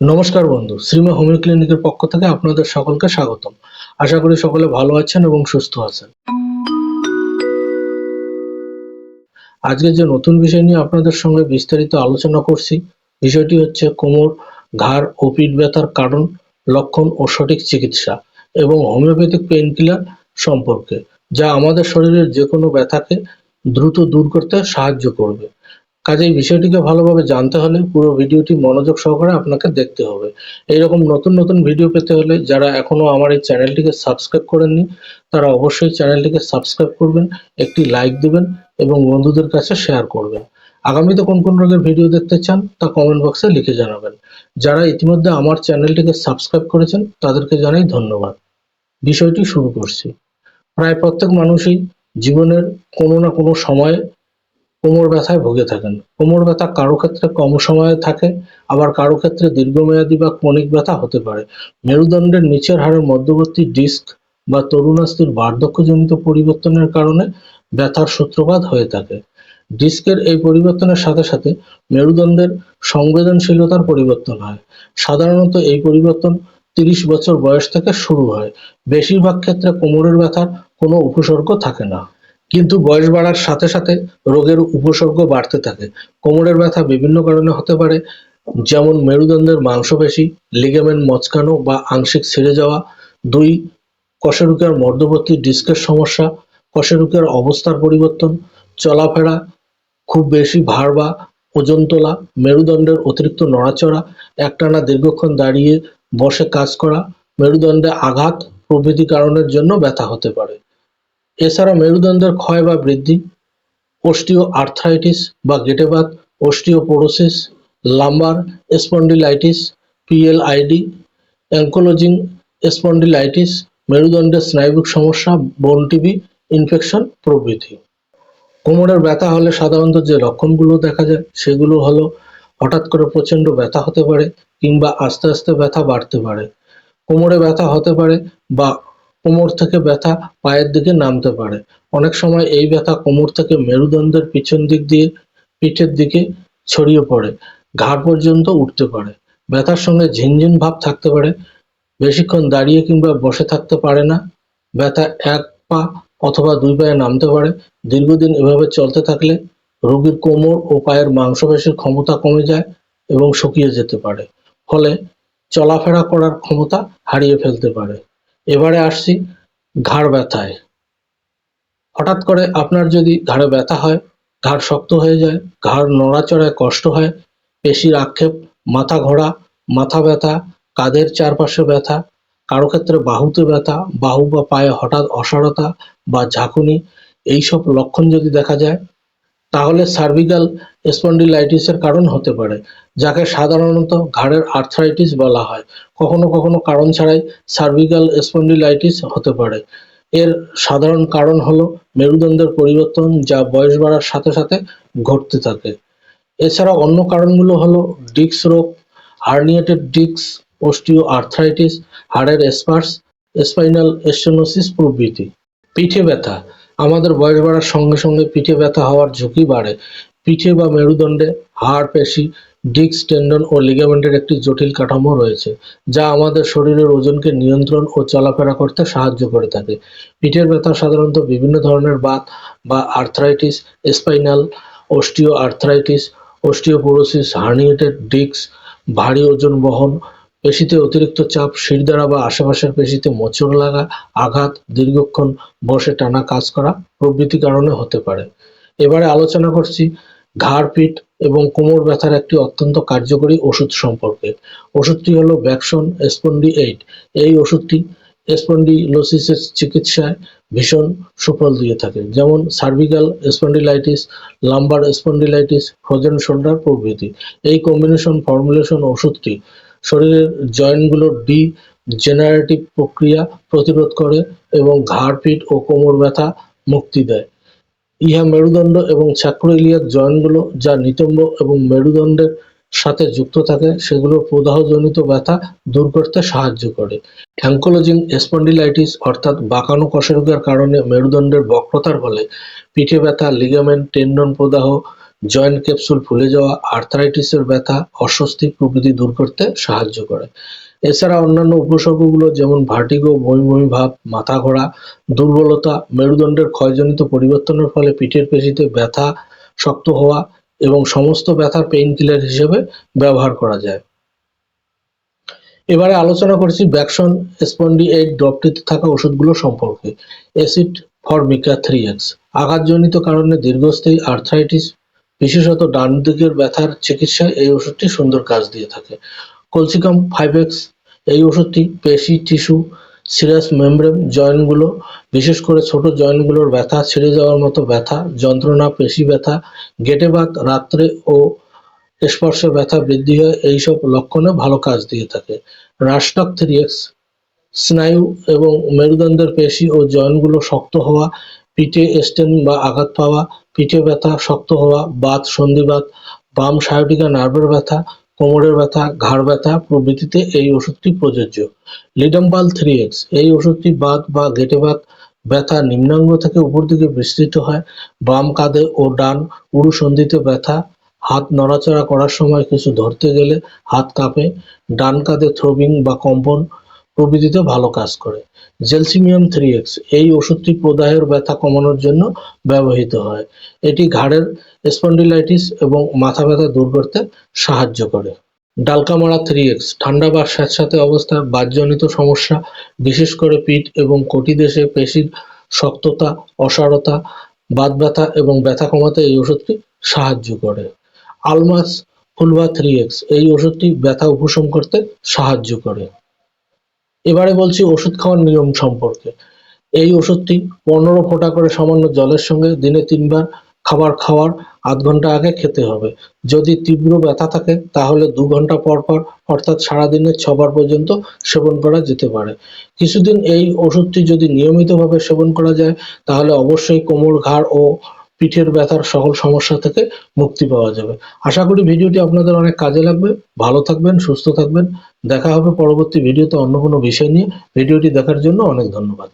নমস্কার বন্ধু, শ্রীমা হোমিও ক্লিনিকের পক্ষ থেকে আপনাদের সকলকে স্বাগতম। আশা করি সকলে ভালো আছেন এবং সুস্থ আছেন। আজকে যে নতুন বিষয় নিয়ে আপনাদের সঙ্গে বিস্তারিত আলোচনা করছি, বিষয়টি হচ্ছে কোমর, ঘাড় ও পিঠ ব্যথার কারণ, লক্ষণ ও সঠিক চিকিৎসা এবং হোমিওপ্যাথিক পেইন কিলার সম্পর্কে, যা আমাদের শরীরের যে কোনো ব্যথাকে দ্রুত দূর করতে সাহায্য করবে। কাজেই বিষয়টিকে ভালোভাবে জানতে হলে পুরো ভিডিওটি মনোযোগ সহকারে আপনাকে দেখতে হবে। এইরকম নতুন নতুন ভিডিও পেতে হলে যারা এখনও আমার এই চ্যানেলটিকে সাবস্ক্রাইব করেননি, তারা অবশ্যই চ্যানেলটিকে সাবস্ক্রাইব করবেন, একটি লাইক দিবেন এবং বন্ধুদের কাছে শেয়ার করবেন। আগামীতে কোন কোন রোগের ভিডিও দেখতে চান তা কমেন্ট বক্সে লিখে জানাবেন। যারা ইতিমধ্যে আমার চ্যানেলটিকে সাবস্ক্রাইব করেছেন, তাদেরকে জানাই ধন্যবাদ। বিষয়টি শুরু করছি। প্রায় প্রত্যেক মানুষই জীবনের কোনো না কোনো সময়ে কোমর ব্যথায় ভুগে থাকেন। কোমর ব্যথা কারও ক্ষেত্রে কম সময়ে থাকে, আবার কারও ক্ষেত্রে দীর্ঘমেয়াদী বা ক্রনিক ব্যথা হতে পারে। মেরুদণ্ডের নিচের হাড়ের মধ্যবর্তী ডিস্ক বা তরুণাস্থির বার্ধক্যজনিত পরিবর্তনের কারণে ব্যথার সূত্রপাত হয়ে থাকে। ডিস্কের এই পরিবর্তনের সাথে সাথে মেরুদণ্ডের সংবেদনশীলতার পরিবর্তন হয়। সাধারণত এই পরিবর্তন তিরিশ বছর বয়স থেকে শুরু হয়। বেশিরভাগ ক্ষেত্রে কোমরের ব্যথার কোনো উপসর্গ থাকে না। কিন্তু বয়স বাড়ার সাথে সাথে রোগের উপসর্গ বাড়তে থাকে। কোমরের ব্যথা বিভিন্ন কারণে হতে পারে, যেমন মেরুদণ্ডের মাংসপেশি লিগামেন্ট মচকানো বা আংশিক ছিঁড়ে যাওয়া, দুই, কশেরুকের মধ্যবর্তী ডিস্কের সমস্যা, কশেরুকের অবস্থার পরিবর্তন, চলাফেরা, খুব বেশি ভার বা ওজন তোলা, মেরুদণ্ডের অতিরিক্ত নড়াচড়া, একটানা দীর্ঘক্ষণ দাঁড়িয়ে বসে কাজ করা, মেরুদণ্ডে আঘাত প্রভৃতি কারণের জন্য ব্যথা হতে পারে। এছাড়া মেরুদণ্ডের ক্ষয় বা বৃদ্ধি অস্টিও আর্থ্রাইটিস বা গেটেবাত osteoporosis, lumbar spondylitis, PLID ankylosing spondylitis, মেরুদণ্ডের স্নায়বিক সমস্যা, বোন টিবি, ইনফেকশন প্রভৃতি। কোমরের ব্যথা হলে সাধারণত যে লক্ষণগুলো দেখা যায় সেগুলো হলো হঠাৎ করে প্রচণ্ড ব্যথা হতে পারে কিংবা আস্তে আস্তে ব্যথা বাড়তে পারে। কোমরে ব্যথা হতে পারে বা কোমর থেকে ব্যথা পায়ের দিকে নামতে পারে। অনেক সময় এই ব্যথা কোমর থেকে মেরুদণ্ডের পিছন দিক দিয়ে পিঠের দিকে ছড়িয়ে পড়ে ঘাড় পর্যন্ত উঠতে পারে। ব্যথার সঙ্গে ঝিনঝিন ভাব থাকতে পারে, বেশিক্ষণ দাঁড়িয়ে কিংবা বসে থাকতে পারে না। ব্যথা এক পা অথবা দুই পায়ে নামতে পারে। দীর্ঘদিন এভাবে চলতে থাকলে রোগীর কোমর ও পায়ের মাংসপেশির ক্ষমতা কমে যায় এবং শুকিয়ে যেতে পারে। ফলে চলাফেরা করার ক্ষমতা হারিয়ে ফেলতে পারে। এবারে আসছি ঘাড় ব্যথায়। হঠাৎ করে আপনার যদি ঘাড়ে ব্যথা হয়, ঘাড় শক্ত হয়ে যায়, ঘাড় নড়াচড়ায় কষ্ট হয়, পেশির আক্ষেপ, মাথা ঘোরা, মাথা ব্যথা, কাঁধের চারপাশে ব্যথা, কারও ক্ষেত্রে বাহুতে ব্যথা, বাহু বা পায়ে হঠাৎ অসাড়তা বা ঝাঁকুনি, এইসব লক্ষণ যদি দেখা যায় তাহলে সার্ভিক্যাল স্পন্ডিলাইটিসের কারণ হতে পারে, যাকে সাধারণত ঘাড়ের আর্থ্রাইটিস বলা হয়। কখনো কখনো কারণ ছাড়াই সার্ভিক্যাল স্পন্ডিলাইটিস হতে পারে। এর সাধারণ কারণ হলো মেরুদণ্ডের পরিবর্তন যা বয়স বাড়ার সাথে সাথে ঘটতে থাকে। এছাড়া অন্য কারণগুলো হলো ডিস্ক রোগ হার্নিয়েটেড ডিস্ক অস্টিও আর্থ্রাইটিস হাড়ের স্পার্স স্পাইনাল স্টেনোসিস প্রভৃতি। পিঠে ব্যথা আমাদের বয়স বাড়ার সঙ্গে সঙ্গে পিঠে ব্যথা হওয়ার ঝুঁকি বাড়ে। পিঠে বা মেরুদণ্ডে হাড়, পেশি, ডিস্ক, টেন্ডন ও লিগামেন্টের একটি জটিল কাঠামো রয়েছে, যা আমাদের শরীরের ওজনকে নিয়ন্ত্রণ ও চলাফেরা করতে সাহায্য করে থাকে। পিঠের ব্যথা সাধারণত বিভিন্ন ধরনের বাত বা arthritis, spinal osteoarthritis osteoporosis herniated disc, ভারী ওজন বহন পেশিতে অতিরিক্ত চাপ, শিরদাঁড়া বা আশেপাশের পেশিতে মোচড় লাগা, আঘাত, দীর্ঘক্ষণ বসে টানা কাজ করা প্রভৃতি কারণে হতে পারে। এবারে আলোচনা করছি ঘাড় পিঠ এবং কোমর ব্যথার একটি অত্যন্ত কার্যকরী ওষুধ সম্পর্কে। ওষুধটি হলো ব্যাকসন স্পন্ডি এইট। এই ওষুধটি স্পন্ডিলোসিসের চিকিৎসায় ভীষণ সুফল দিয়ে থাকে, যেমন cervical spondylitis, lumbar spondylitis, frozen shoulder প্রভৃতি। এই কম্বিনেশন, ফর্মুলেশন ওষুধটি শরীরের জয়েন্টগুলোর ডি জেনারেটিভ প্রক্রিয়া প্রতিরোধ করে এবং ঘাড় পিঠ ও কোমর ব্যথা মুক্তি দেয়। ইহা মেরুদণ্ড এবং স্যাক্রোইলিয়াক জয়েন্টগুলো যা নিতম্ব এবং মেরুদণ্ডের সাথে যুক্ত থাকে সেগুলোর প্রদাহজনিত ব্যথা দূর করতে সাহায্য করে। অ্যাঙ্কোলজিং স্পন্ডিলাইটিস অর্থাৎ বাঁকানো কশেরোগের কারণে মেরুদণ্ডের বক্রতার ফলে পিঠে ব্যথা লিগামেন্ট টেন্ডন প্রদাহ জয়েন্ট ক্যাপসুল ফুলে যাওয়া আর্থারাইটিসের ব্যথা, অস্বস্তি প্রভৃতি দূর করতে সাহায্য করে। এছাড়া অন্যান্য উপসর্গগুলো যেমন ভার্টিগো বমি বমি ভাব মাথা ঘোরা দুর্বলতা, মেরুদণ্ডের ক্ষয়জনিত পরিবর্তনের ফলে পিঠের পেশিতে ব্যথা শক্ত হওয়া এবং সমস্ত ব্যথার পেইন কিলার হিসেবে ব্যবহার করা যায়। এবারে আলোচনা করছি ব্যাকশন স্পন্ডি এইট ড্রপটিতে থাকা ওষুধগুলো সম্পর্কে। Acid formica three X. আঘাতজনিত কারণে দীর্ঘস্থায়ী আর্থ্রাইটিস বিশেষত ডান দিকের ব্যথার চিকিৎসায় এই ওষুধটি সুন্দর কাজ দিয়ে থাকে। কলসিকাম ফাইভ এক্স এই ওষুধটি পেশি, টিস্যু, সিরাস মেমব্রেন জয়েন্টগুলো, বিশেষ করে ছোট জয়েন্টগুলোর ব্যথা, ছিঁড়ে যাওয়ার মতো ব্যথা, যন্ত্রণা, পেশি ব্যথা, গেটে বাত রাত্রে ও স্পর্শে ব্যথা বৃদ্ধি হয়, এইসব লক্ষণে ভালো কাজ দিয়ে থাকে। রাষ্টক থ্রি এক্স স্নায়ু এবং মেরুদণ্ডের পেশি ও জয়েন্টগুলো শক্ত হওয়া, পিঠে স্টেন বা আঘাত পাওয়া পিঠে ব্যথা, শক্ত হওয়া, বাত সন্ধিবাত বাম সায়োটিকা নার্ভের ব্যথা, কোমরের ব্যথা, ঘাড় ব্যথা প্রভৃতিতে এই ওষুধটি প্রযোজ্য। লিডাম্বাল থ্রি এক্স এই ওষুধটি বাত বা গেটে বাত, ব্যথা নিম্নাঙ্গ থেকে উপর দিকে বিস্তৃত হয়, বাম কাঁধে ও ডান উরু সন্ধিতে ব্যথা, হাত নড়াচড়া করার সময় কিছু ধরতে গেলে হাত কাঁপে, ডান কাঁধে থ্রোবিং বা কম্পন প্রভৃতিতে ভালো কাজ করে। জেলসিমিয়াম থ্রি এক্স এই ওষুধটি প্রদাহের ব্যথা কমানোর জন্য ব্যবহৃত হয়। এটি ঘাড়ের স্পন্ডিলাইটিস এবং মাথা ব্যথা দূর করতে সাহায্য করে। ডালকামারা থ্রি এক্স ঠান্ডা বা স্যাঁতস্যাঁতে অবস্থায় বাতজনিত সমস্যা, বিশেষ করে পিঠ এবং কটি দেশে পেশির শক্ততা, অসারতা, বাত ব্যথা এবং ব্যথা কমাতে এই ওষুধটি সাহায্য করে। আলমাস ফুলবা থ্রি এক্স এই ওষুধটি ব্যথা উপশম করতে সাহায্য করে। এবারে বলছি ওষুধ খাওয়ার নিয়ম সম্পর্কে। এই ওষুধটি পনেরো ফোঁটা করে সামান্য জলের সঙ্গে দিনে তিনবার খাবার খাওয়ার আধ ঘণ্টা আগে খেতে হবে। যদি তীব্র ব্যথা থাকে, তাহলে দু ঘণ্টা পর পর, অর্থাৎ সারাদিনে ছবার পর্যন্ত সেবন করা যেতে পারে। কিছুদিন এই ওষুধটি যদি নিয়মিতভাবে সেবন করা যায়, তাহলে অবশ্যই কোমর ঘাড় ও পিঠের ব্যথার সকল সমস্যা থেকে মুক্তি পাওয়া যাবে। আশা করি ভিডিওটি আপনাদের অনেক কাজে লাগবে। ভালো থাকবেন, সুস্থ থাকবেন। দেখা হবে পরবর্তী ভিডিওতে অন্য কোনো বিষয় নিয়ে। ভিডিওটি দেখার জন্য অনেক ধন্যবাদ।